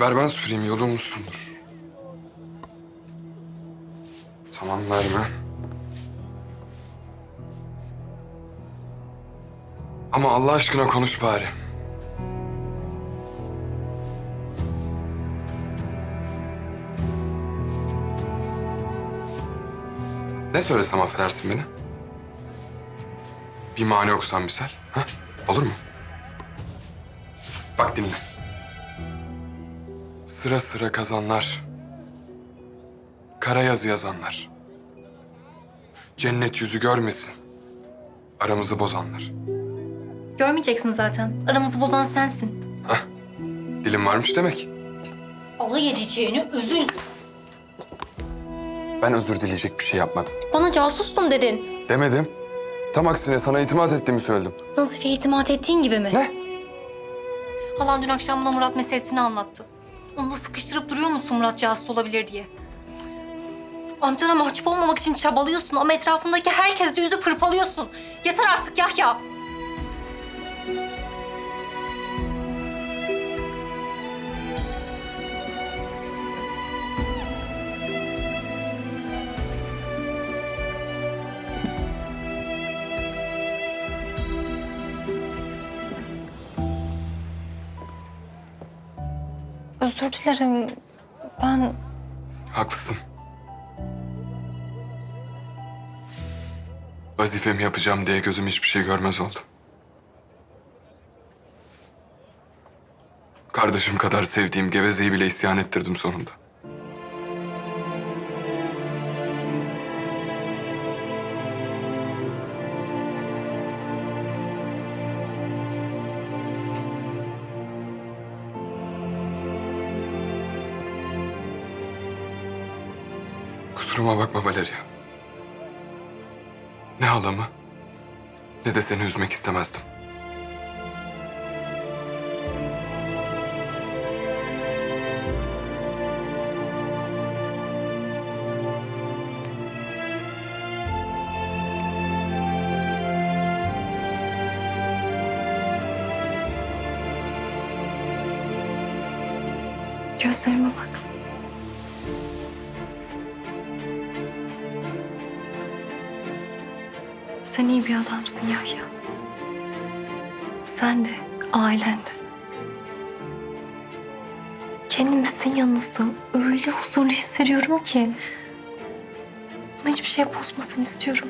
Ver ben süpüreyim yorulmuşsundur. Tamam verme. Ama Allah aşkına konuş bari. Ne söylesem affedersin beni? Bir mani okusan misal. Ha? Olur mu? Bak dinle. Sıra sıra kazanlar. Kara yazı yazanlar. Cennet yüzü görmesin. Aramızı bozanlar. Görmeyeceksin zaten. Aramızı bozan sensin. Hah. Dilim varmış demek. Alay edeceğini üzül. Ben özür dileyecek bir şey yapmadım. Bana casussun dedin. Demedim. Tam aksine sana itimat ettiğimi söyledim. Nazife'ye itimat ettiğin gibi mi? Ne? Halan dün akşam bana Murat meselesini anlattı. Onu sıkıştırıp duruyor musun Murat casus olabilir diye? Amcana mahcup olmamak için çabalıyorsun ama etrafındaki herkesle yüzü pırpalıyorsun. Yeter artık Yahya. Özür dilerim. Ben Haklısın. Vazifemi yapacağım diye gözüm hiçbir şey görmez oldu. Kardeşim kadar sevdiğim gevezeyi bile isyan ettirdim sonunda. Kusuruma bakma Valeria. Ne halamı ne de seni üzmek istemezdim. gözlerime bak. Sen iyi bir adamsın Yahya. Sen de, ailen de. Kendimi senin yanınızda öyle huzurlu hissediyorum ki. Bana hiçbir şey bozmasını istiyorum.